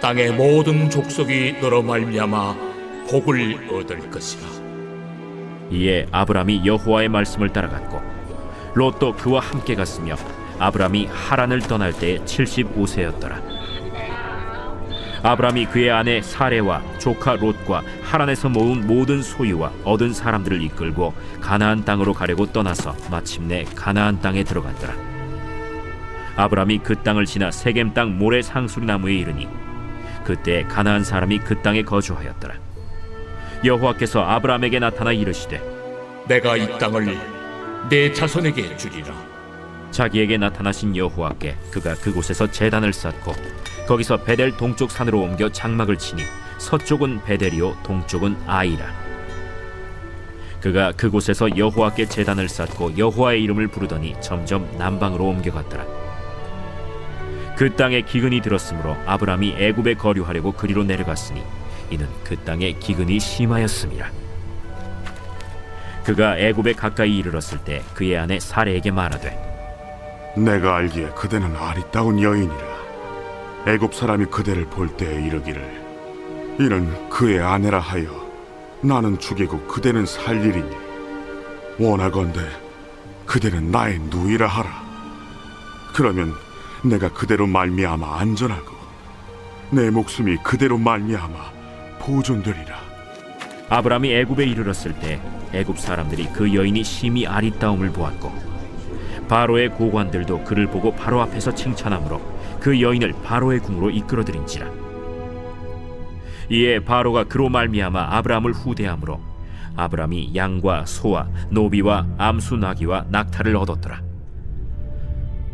땅의 모든 족속이 너로 말미암아 복을 얻을 것이라. 이에 아브라함이 여호와의 말씀을 따라갔고 롯도 그와 함께 갔으며 아브라함이 하란을 떠날 때에 75세였더라 아브라함이 그의 아내 사레와 조카 롯과 하란에서 모은 모든 소유와 얻은 사람들을 이끌고 가나안 땅으로 가려고 떠나서 마침내 가나안 땅에 들어갔더라 아브라함이 그 땅을 지나 세겜 땅 모래 상수리 나무에 이르니 그때 가나안 사람이 그 땅에 거주하였더라. 여호와께서 아브라함에게 나타나 이르시되 내가 이 땅을 내 자손에게 주리라. 자기에게 나타나신 여호와께 그가 그곳에서 제단을 쌓고 거기서 베델 동쪽 산으로 옮겨 장막을 치니 서쪽은 베델이요 동쪽은 아이라. 그가 그곳에서 여호와께 제단을 쌓고 여호와의 이름을 부르더니 점점 남방으로 옮겨갔더라 그 땅에 기근이 들었으므로 아브라함이 애굽에 거류하려고 그리로 내려갔으니 이는 그 땅에 기근이 심하였음이라 그가 애굽에 가까이 이르렀을 때 그의 아내 사레에게 말하되 내가 알기에 그대는 아리따운 여인이라. 애굽 사람이 그대를 볼 때에 이르기를 이는 그의 아내라 하여 나는 죽이고 그대는 살리리니 원하건대 그대는 나의 누이라 하라. 그러면 내가 그대로 말미암아 안전하고 내 목숨이 그대로 말미암아 보존되리라. 아브라함이 애굽에 이르렀을 때 애굽 사람들이 그 여인이 심히 아리따움을 보았고 바로의 고관들도 그를 보고 바로 앞에서 칭찬하므로 그 여인을 바로의 궁으로 이끌어들인지라. 이에 바로가 그로 말미암아 아브라함을 후대함으로 아브라함이 양과 소와 노비와 암수 나귀와 낙타를 얻었더라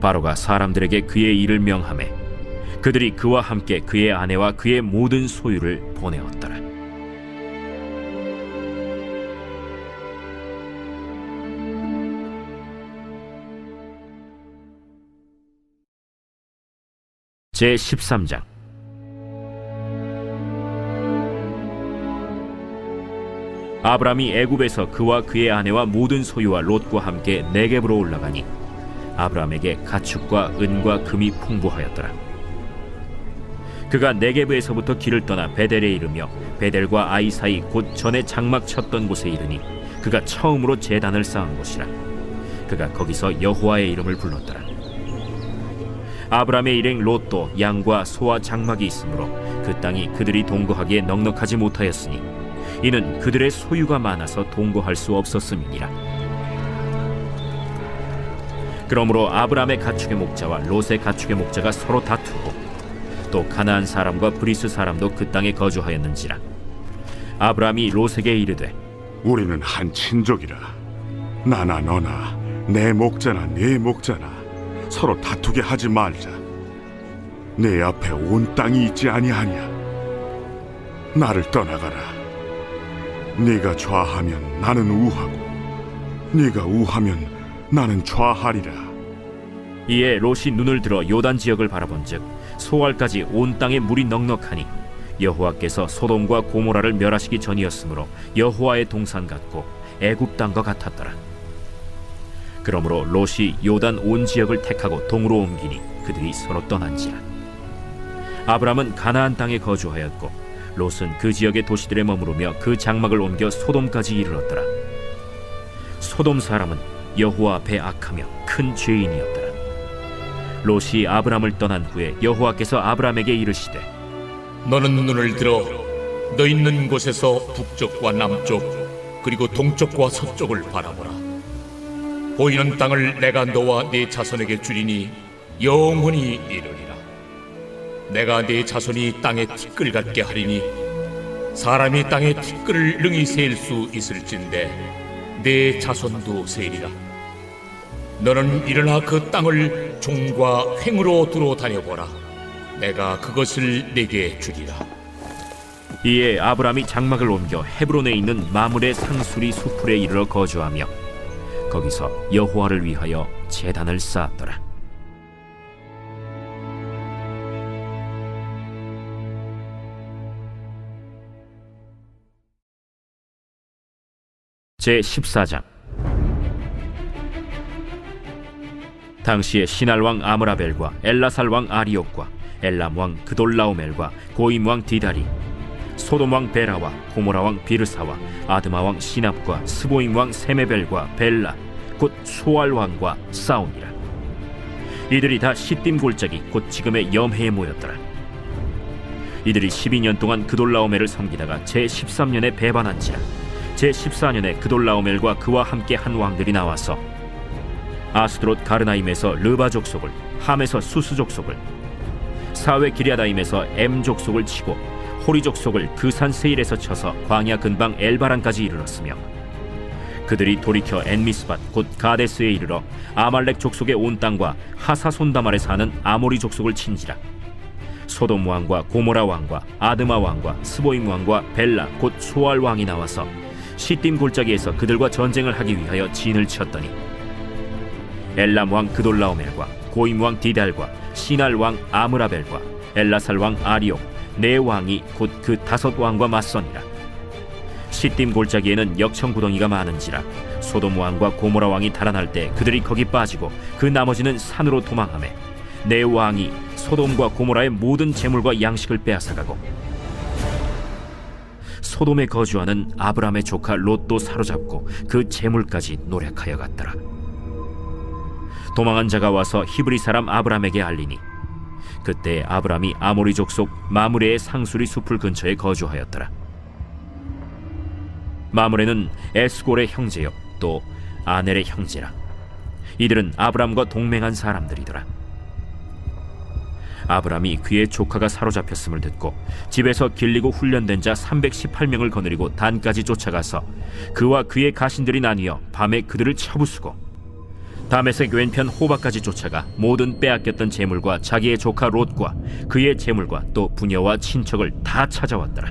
바로가 사람들에게 그의 일을 명하매 그들이 그와 함께 그의 아내와 그의 모든 소유를 보내었더라. 제 13장 아브람이 애굽에서 그와 그의 아내와 모든 소유와 롯과 함께 네겝으로 올라가니 아브라함에게 가축과 은과 금이 풍부하였더라. 그가 네게브에서부터 길을 떠나 베델에 이르며 베델과 아이 사이 곧 전에 장막 쳤던 곳에 이르니 그가 처음으로 제단을 쌓은 곳이라. 그가 거기서 여호와의 이름을 불렀더라. 아브라함의 일행 롯도 양과 소와 장막이 있으므로 그 땅이 그들이 동거하기에 넉넉하지 못하였으니 이는 그들의 소유가 많아서 동거할 수 없었음이니라. 그러므로 아브라함의 가축의 목자와 롯의 가축의 목자가 서로 다투고 또 가나안 사람과 브리스 사람도 그 땅에 거주하였는지라. 아브라함이 롯에게 이르되 우리는 한 친족이라. 나나 너나 내 목자나 네 목자나 서로 다투게 하지 말자. 내 앞에 온 땅이 있지 아니하냐? 나를 떠나가라. 네가 좌하면 나는 우하고 네가 우하면 나는 좌하리라 이에 롯이 눈을 들어 요단 지역을 바라본즉 소알까지 온 땅에 물이 넉넉하니 여호와께서 소돔과 고모라를 멸하시기 전이었으므로 여호와의 동산 같고 애굽 땅과 같았더라. 그러므로 롯이 요단 온 지역을 택하고 동으로 옮기니 그들이 서로 떠난지라. 아브람은 가나안 땅에 거주하였고 롯은 그 지역의 도시들에 머무르며 그 장막을 옮겨 소돔까지 이르렀더라. 소돔 사람은 여호와 앞에 악하며 큰 죄인이었더라. 롯이 아브람을 떠난 후에 여호와께서 아브람에게 이르시되 너는 눈을 들어 너 있는 곳에서 북쪽과 남쪽 그리고 동쪽과 서쪽을 바라보라. 보이는 땅을 내가 너와 네 자손에게 주리니 영원히 이르리라. 내가 네 자손이 땅에 티끌 같게 하리니 사람이 땅에 티끌을 능히 셀수 있을진데 내 자손도 세리라. 너는 일어나 그 땅을 종과 횡으로 두루 다녀보라. 내가 그것을 내게 주리라. 이에 아브람이 장막을 옮겨 헤브론에 있는 마물의 상수리 수풀에 이르러 거주하며 거기서 여호와를 위하여 제단을 쌓았더라. 제 14장 당시에 신할 왕 아므라벨과 엘라살 왕 아리옥과 엘람 왕 그돌라오멜과 고임 왕 디다리 소돔 왕 베라와 고모라 왕 비르사와 아드마 왕 시납과 스보임 왕 세메벨과 벨라 곧 소알 왕과 싸우니라. 이들이 다 시딤 골짜기 곧 지금의 염해에 모였더라. 이들이 12년 동안 그돌라오멜을 섬기다가 제 13년에 배반한지라. 제 14년에 그돌라오멜과 그와 함께 한 왕들이 나와서 아스드롯 가르나임에서 르바 족속을 함에서 수스 족속을 사회 기리아다임에서 엠 족속을 치고 호리 족속을 그산 세일에서 쳐서 광야 근방 엘바란까지 이르렀으며 그들이 돌이켜 엔미스밭 곧 가데스에 이르러 아말렉 족속의 온 땅과 하사손다말에 사는 아모리 족속을 친지라. 소돔 왕과 고모라 왕과 아드마 왕과 스보임 왕과 벨라 곧 소알 왕이 나와서 시딤 골짜기에서 그들과 전쟁을 하기 위하여 진을 쳤더니 엘람 왕 그돌라오멜과 고임 왕 디달과 시날 왕 아므라벨과 엘라살 왕 아리옥 네 왕이 곧 그 다섯 왕과 맞서니라 시딤 골짜기에는 역청 구덩이가 많은지라 소돔 왕과 고모라 왕이 달아날 때 그들이 거기 빠지고 그 나머지는 산으로 도망하매 네 왕이 소돔과 고모라의 모든 재물과 양식을 빼앗아가고 소돔에 거주하는 아브람의 조카 롯도 사로잡고 그 재물까지 노력하여 갔더라. 도망한 자가 와서 히브리 사람 아브람에게 알리니 그때 아브람이 아모리 족 속 마므레의 상수리 숲을 근처에 거주하였더라. 마므레는 에스골의 형제요 또 아넬의 형제라. 이들은 아브람과 동맹한 사람들이더라. 아브람이 그의 조카가 사로잡혔음을 듣고 집에서 길리고 훈련된 자 318명을 거느리고 단까지 쫓아가서 그와 그의 가신들이 나뉘어 밤에 그들을 쳐부수고 다메섹 왼편 호바까지 쫓아가 모든 빼앗겼던 재물과 자기의 조카 롯과 그의 재물과 또 부녀와 친척을 다 찾아왔더라.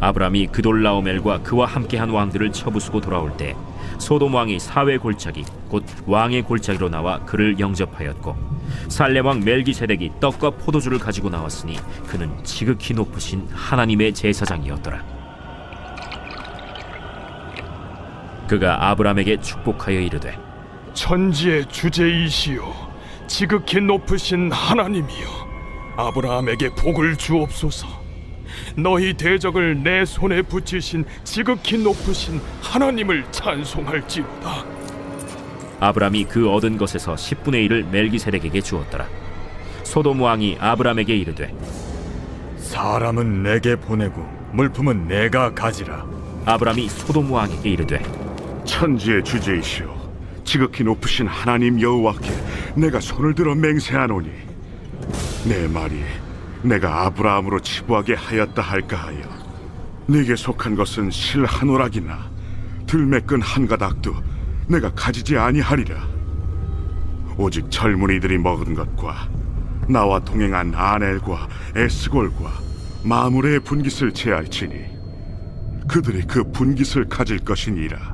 아브람이 그돌라오멜과 그와 함께한 왕들을 쳐부수고 돌아올 때 소돔 왕이 사회 골짜기 곧 왕의 골짜기로 나와 그를 영접하였고 살렘 왕 멜기세덱이 떡과 포도주를 가지고 나왔으니 그는 지극히 높으신 하나님의 제사장이었더라. 그가 아브람에게 축복하여 이르되 천지의 주제이시요 지극히 높으신 하나님이여 아브라함에게 복을 주옵소서 너희 대적을 내 손에 붙이신 지극히 높으신 하나님을 찬송할지로다 아브람이 그 얻은 것에서 10분의 1을 멜기세덱에게 주었더라. 소돔 왕이 아브람에게 이르되 사람은 내게 보내고 물품은 내가 가지라. 아브람이 소돔 왕에게 이르되 천지의 주제이시오. 지극히 높으신 하나님 여호와께 내가 손을 들어 맹세하노니 내 말이 내가 아브라함으로 치부하게 하였다 할까 하여 네게 속한 것은 실 한 오락이나 들매끈 한 가닥도 내가 가지지 아니하리라. 오직 젊은이들이 먹은 것과 나와 동행한 아넬과 에스골과 마무레의 분깃을 제할지니 그들이 그 분깃을 가질 것이니라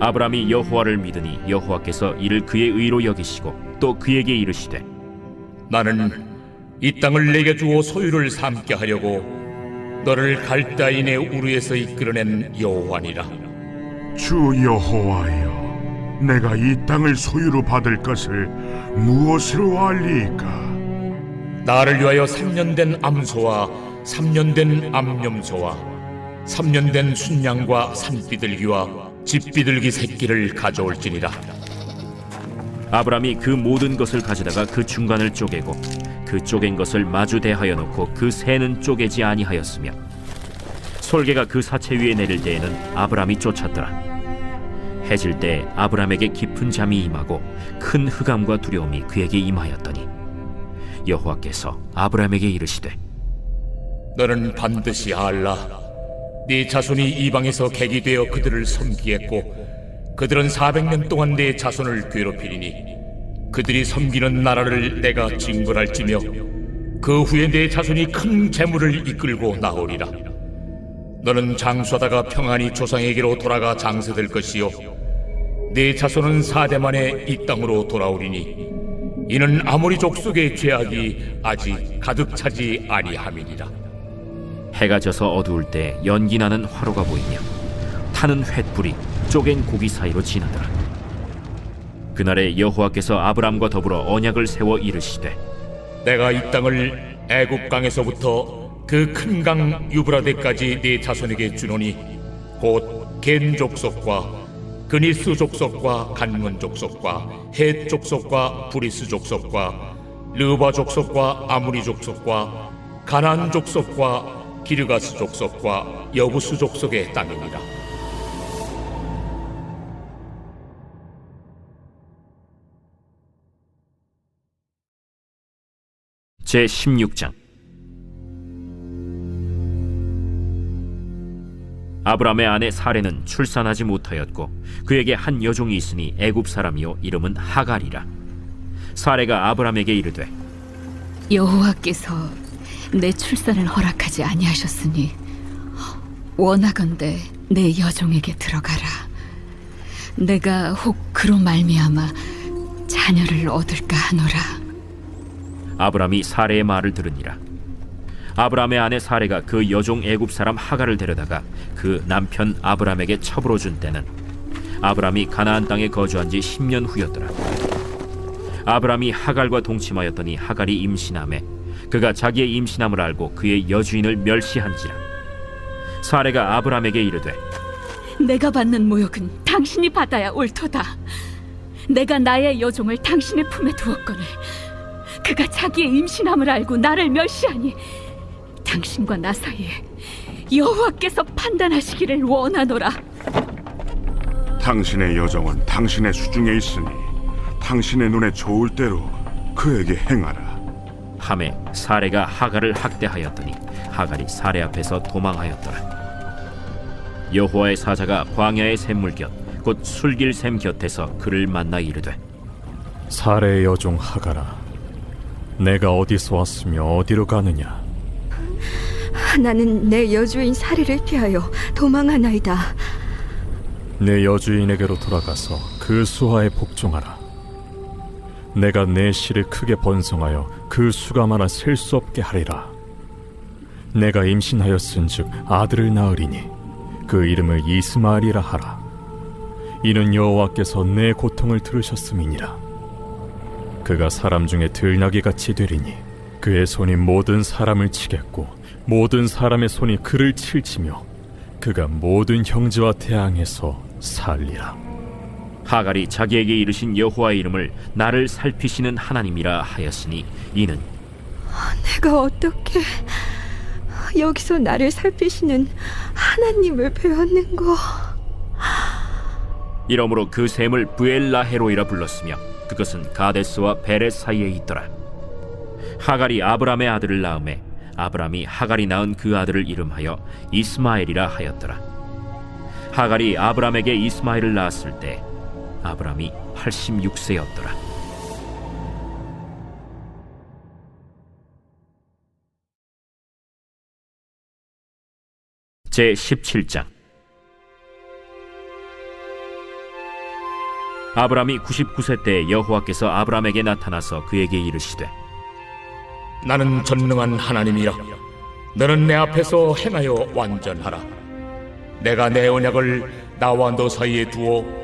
아브람이 여호와를 믿으니 여호와께서 이를 그의 의로 여기시고 또 그에게 이르시되 나는 이 땅을 내게 주어 소유를 삼게 하려고 너를 갈대인의 우르에서 이끌어낸 여호와니라. 주 여호와여, 내가 이 땅을 소유로 받을 것을 무엇으로 알리이까? 나를 위하여 3년 된 암소와 3년 된 암염소와 3년 된 순양과 산비둘기와 집비둘기 새끼를 가져올지니라. 아브람이 그 모든 것을 가져다가 그 중간을 쪼개고 그 쪼갠 것을 마주 대하여 놓고 그 새는 쪼개지 아니하였으며 솔개가 그 사체 위에 내릴 때에는 아브람이 쫓았더라 해질 때 아브람에게 깊은 잠이 임하고 큰 흑암과 두려움이 그에게 임하였더니 여호와께서 아브람에게 이르시되 너는 반드시 알라. 네 자손이 이방에서 객이 되어 그들을 섬기겠고 그들은 400년 동안 네 자손을 괴롭히리니 그들이 섬기는 나라를 내가 징벌할지며 그 후에 네 자손이 큰 재물을 이끌고 나오리라. 너는 장수하다가 평안히 조상에게로 돌아가 장세될 것이요 네 자손은 사대 만에 이 땅으로 돌아오리니 이는 아모리 족속의 죄악이 아직 가득 차지 아니함이니라. 해가 져서 어두울 때 연기 나는 화로가 보이며 타는 횃불이 쪼갠 고기 사이로 지나더라. 그날에 여호와께서 아브람과 더불어 언약을 세워 이르시되 내가 이 땅을 애굽 강에서부터 그 큰 강 유브라데까지 네 자손에게 주노니 곧 겐 족속과 그니스 족속과 간문 족속과 헷 족속과 브리스 족속과 르바 족속과 아무리 족속과 가난 족속과 기르가스 족속과 여부스 족속의 땅이니라. 제 16장 아브람의 아내 사레는 출산하지 못하였고 그에게 한 여종이 있으니 애굽 사람이요 이름은 하갈이라 사레가 아브람에게 이르되 여호와께서 내 출산을 허락하지 아니하셨으니 원하건대 내 여종에게 들어가라. 내가 혹 그로 말미암아 자녀를 얻을까 하노라. 아브람이 사레의 말을 들으니라 아브람의 아내 사레가 그 여종 애굽 사람 하갈을 데려다가 그 남편 아브람에게 첩으로 준 때는 아브람이 가나안 땅에 거주한 지 10년 후였더라 아브람이 하갈과 동침하였더니 하갈이 임신함에 그가 자기의 임신함을 알고 그의 여주인을 멸시한지라 사레가 아브람에게 이르되 내가 받는 모욕은 당신이 받아야 옳도다. 내가 나의 여종을 당신의 품에 두었거늘 그가 자기의 임신함을 알고 나를 멸시하니 당신과 나 사이에 여호와께서 판단하시기를 원하노라. 당신의 여정은 당신의 수중에 있으니 당신의 눈에 좋을 대로 그에게 행하라. 함에 사레가 하갈을 학대하였더니 하갈이 사레 앞에서 도망하였더라. 여호와의 사자가 광야의 샘물 곁곧 술길 샘 곁에서 그를 만나 이르되 사례의 여종 하가라 내가 어디서 왔으며 어디로 가느냐 나는 내 여주인 사리를 피하여 도망하나이다. 내 여주인에게로 돌아가서 그 수하에 복종하라 내가 내 씨를 크게 번성하여 그 수가 많아 셀 수 없게 하리라. 내가 임신하였은즉 아들을 낳으리니 그 이름을 이스마엘이라 하라. 이는 여호와께서 내 고통을 들으셨음이니라. 그가 사람 중에 들나귀 같이 되리니 그의 손이 모든 사람을 치겠고 모든 사람의 손이 그를 칠지며 그가 모든 형제와 대항해서 살리라 하갈이 자기에게 이르신 여호와의 이름을 나를 살피시는 하나님이라 하였으니 이는 내가 어떻게 여기서 나를 살피시는 하나님을 배웠는고? 이러므로 그 샘을 부엘라헤로이라 불렀으며 그것은 가데스와 베렛 사이에 있더라. 하갈이 아브람의 아들을 낳음에 아브람이 하갈이 낳은 그 아들을 이름하여 이스마엘이라 하였더라. 하갈이 아브람에게 이스마엘을 낳았을 때 아브람이 86세였더라. 제 17장. 아브람이 99세 때 여호와께서 아브람에게 나타나서 그에게 이르시되 나는 전능한 하나님이라. 너는 내 앞에서 행하여 완전하라. 내가 내 언약을 나와 너 사이에 두어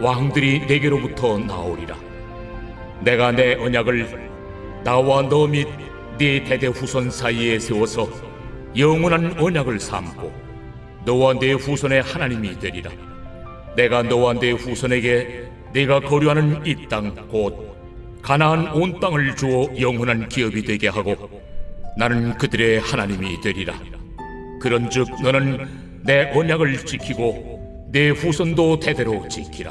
왕들이 내게로부터 나오리라 내가 내 언약을 나와 너 및 네 대대 후손 사이에 세워서 영원한 언약을 삼고 너와 네 후손의 하나님이 되리라. 내가 너와 네 후손에게 네가 거류하는 이 땅 곧 가나안 온 땅을 주어 영원한 기업이 되게 하고 나는 그들의 하나님이 되리라. 그런즉 너는 내 언약을 지키고 내 후손도 대대로 지키라.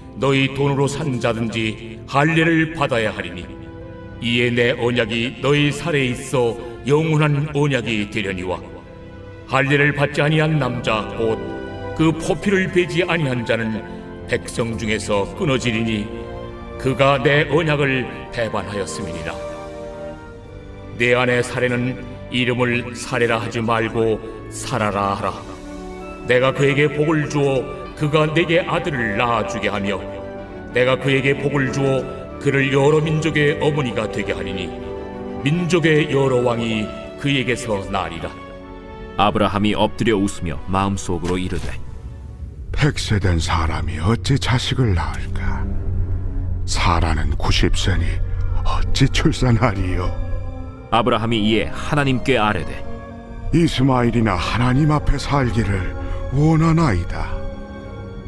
너희 돈으로 산 자든지 할례를 받아야 하리니 이에 내 언약이 너희 살에 있어 영원한 언약이 되려니와 할례를 받지 아니한 남자 곧 그 포피를 베지 아니한 자는 백성 중에서 끊어지리니 그가 내 언약을 배반하였음이니라. 내 안의 사례는 이름을 사례라 하지 말고 살아라 하라. 내가 그에게 복을 주어 그가 내게 아들을 낳아주게 하며 내가 그에게 복을 주어 그를 여러 민족의 어머니가 되게 하리니 민족의 여러 왕이 그에게서 나리라 아브라함이 엎드려 웃으며 마음속으로 이르되 백세 된 사람이 어찌 자식을 낳을까? 사라는 90세니 어찌 출산하리요? 아브라함이 이에 하나님께 아뢰되 이스마일이나 하나님 앞에 살기를 원하나이다.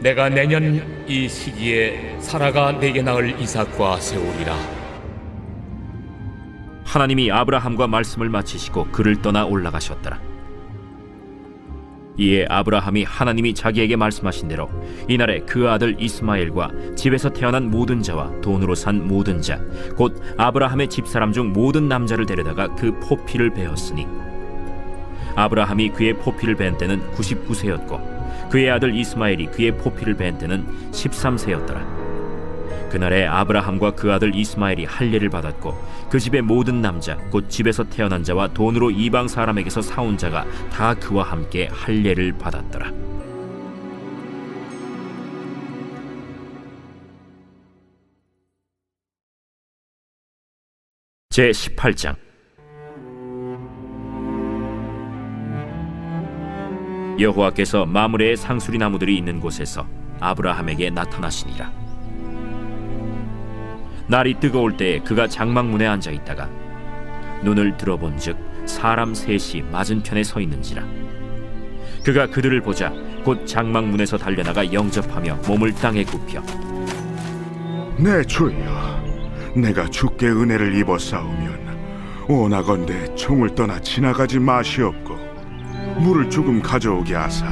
내가 내년 이 시기에 사라가 내게 낳을 이삭과 세우리라 하나님이 아브라함과 말씀을 마치시고 그를 떠나 올라가셨더라. 이에 아브라함이 하나님이 자기에게 말씀하신 대로 이날에 그 아들 이스마엘과 집에서 태어난 모든 자와 돈으로 산 모든 자 곧 아브라함의 집사람 중 모든 남자를 데려다가 그 포피를 베었으니 아브라함이 그의 포피를 벤 때는 99세였고 그의 아들 이스마엘이 그의 포피를 벤 때는 13세였더라. 그날에 아브라함과 그 아들 이스마엘이 할례를 받았고 그 집의 모든 남자 곧 집에서 태어난 자와 돈으로 이방 사람에게서 사온 자가 다 그와 함께 할례를 받았더라. 제 18장 여호와께서 마므레의 상수리 나무들이 있는 곳에서 아브라함에게 나타나시니라. 날이 뜨거울 때 그가 장막문에 앉아 있다가 눈을 들어본즉 사람 셋이 맞은편에 서 있는지라 그가 그들을 보자 곧 장막문에서 달려나가 영접하며 몸을 땅에 굽혀 내 주여, 내가 주께 은혜를 입어 싸우면 원하건대 총을 떠나 지나가지 마시옵고 물을 조금 가져오게 하사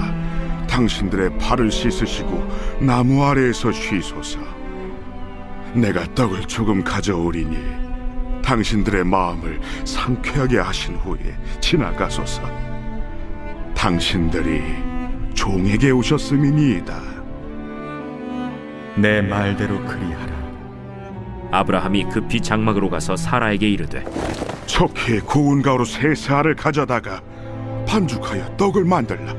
당신들의 발을 씻으시고 나무 아래에서 쉬소서. 내가 떡을 조금 가져오리니 당신들의 마음을 상쾌하게 하신 후에 지나가소서. 당신들이 종에게 오셨음이니이다. 내 말대로 그리하라. 아브라함이 급히 장막으로 가서 사라에게 이르되 척히 고운 가루 세 세알을 가져다가 반죽하여 떡을 만들라.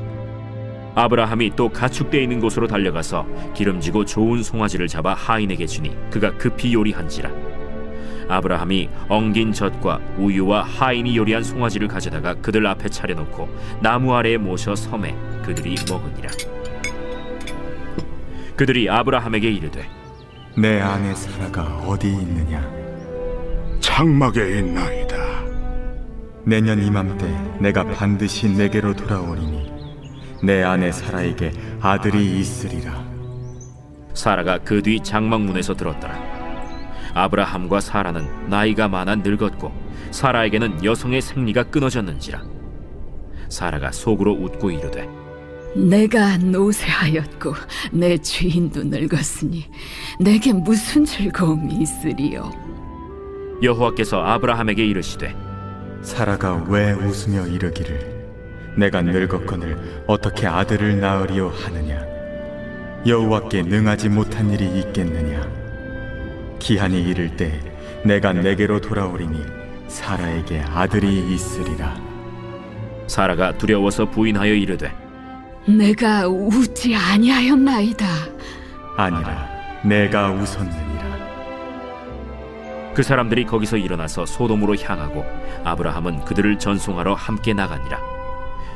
아브라함이 또 가축대 있는 곳으로 달려가서 기름지고 좋은 송아지를 잡아 하인에게 주니 그가 급히 요리한지라. 아브라함이 엉긴 젖과 우유와 하인이 요리한 송아지를 가져다가 그들 앞에 차려놓고 나무 아래에 모셔 섬에 그들이 먹으니라. 그들이 아브라함에게 이르되 내 아내 사라가 어디 있느냐? 장막에 있나이다 내년 이맘때 내가 반드시 내게로 돌아오리니 내 아내 사라에게 아들이 있으리라. 사라가 그 뒤 장막문에서 들었더라. 아브라함과 사라는 나이가 많아 늙었고 사라에게는 여성의 생리가 끊어졌는지라. 사라가 속으로 웃고 이르되 내가 노쇠하였고 내 주인도 늙었으니 내게 무슨 즐거움이 있으리요 여호와께서 아브라함에게 이르시되 사라가 왜 웃으며 이르기를 내가 늙었거늘 어떻게 아들을 낳으리요 하느냐? 여호와께 능하지 못한 일이 있겠느냐? 기한이 이를 때 내가 내게로 돌아오리니 사라에게 아들이 있으리라. 사라가 두려워서 부인하여 이르되 내가 웃지 아니하였나이다 아니라 내가 웃었느니라. 그 사람들이 거기서 일어나서 소돔으로 향하고 아브라함은 그들을 전송하러 함께 나가니라.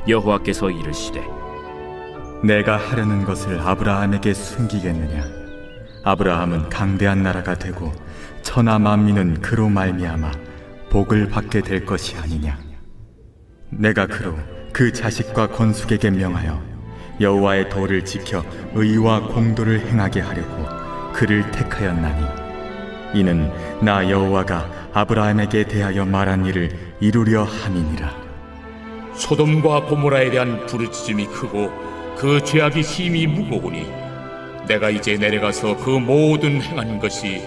여호와께서 이르시되 내가 하려는 것을 아브라함에게 숨기겠느냐? 아브라함은 강대한 나라가 되고 천하 만민은 그로 말미암아 복을 받게 될 것이 아니냐? 내가 그로 그 자식과 건숙에게 명하여 여호와의 도를 지켜 의와 공도를 행하게 하려고 그를 택하였나니 이는 나 여호와가 아브라함에게 대하여 말한 일을 이루려 함이니라. 소돔과 고모라에 대한 부르짖음이 크고 그 죄악이 심히 무거우니 내가 이제 내려가서 그 모든 행한 것이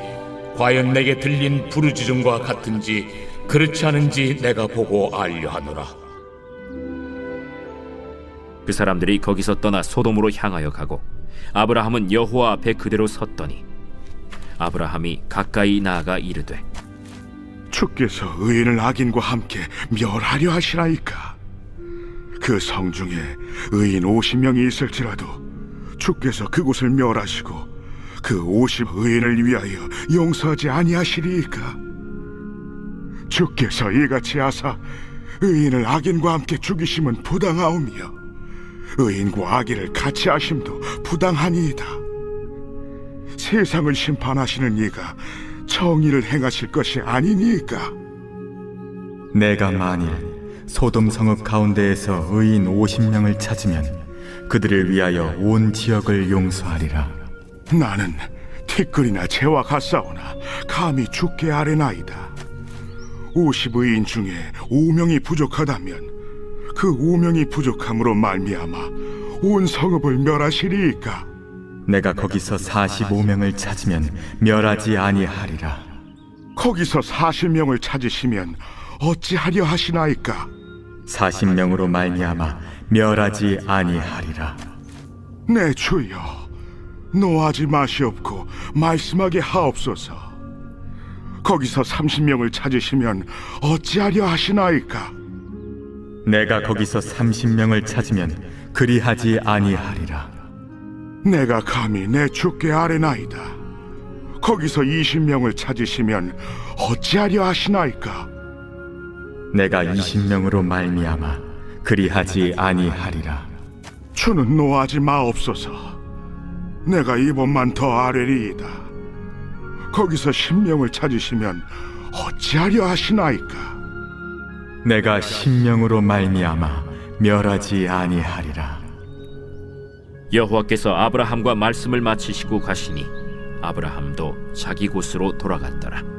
과연 내게 들린 부르짖음과 같은지 그렇지 않은지 내가 보고 알려 하노라 그 사람들이 거기서 떠나 소돔으로 향하여 가고 아브라함은 여호와 앞에 그대로 섰더니 아브라함이 가까이 나아가 이르되 주께서 의인을 악인과 함께 멸하려 하시나이까? 그 성 중에 의인 50명이 있을지라도 주께서 그곳을 멸하시고 그 50 의인을 위하여 용서하지 아니하시리이까? 주께서 이같이 하사 의인을 악인과 함께 죽이심은 부당하오며 의인과 악인을 같이 하심도 부당하니이다 세상을 심판하시는 이가 정의를 행하실 것이 아니니까. 내가 만일 소돔 성읍 가운데에서 의인 50명을 찾으면 그들을 위하여 온 지역을 용서하리라. 나는 티끌이나 재와 같사오나 감히 죽게 아뢰나이다. 50의인 중에 5명이 부족하다면 그 5명이 부족함으로 말미암아 온 성읍을 멸하시리이까 내가 거기서 45명을 찾으면 멸하지 아니하리라. 거기서 40명을 찾으시면 어찌하려 하시나이까 40명으로 말미암아 멸하지 아니하리라. 내 주여 노하지 마시옵고 말씀하게 하옵소서 거기서 30명을 찾으시면 어찌하려 하시나이까 내가 거기서 30명을 찾으면 그리하지 아니하리라. 내가 감히 내 주께 아뢰나이다. 거기서 20명을 찾으시면 어찌하려 하시나이까? 내가 20명으로 말미암아 그리하지 아니하리라. 주는 노하지 마옵소서. 내가 이번만 더 아뢰리이다. 거기서 10명을 찾으시면 어찌하려 하시나이까? 내가 신명으로 말미암아 멸하지 아니하리라. 여호와께서 아브라함과 말씀을 마치시고 가시니 아브라함도 자기 곳으로 돌아갔더라.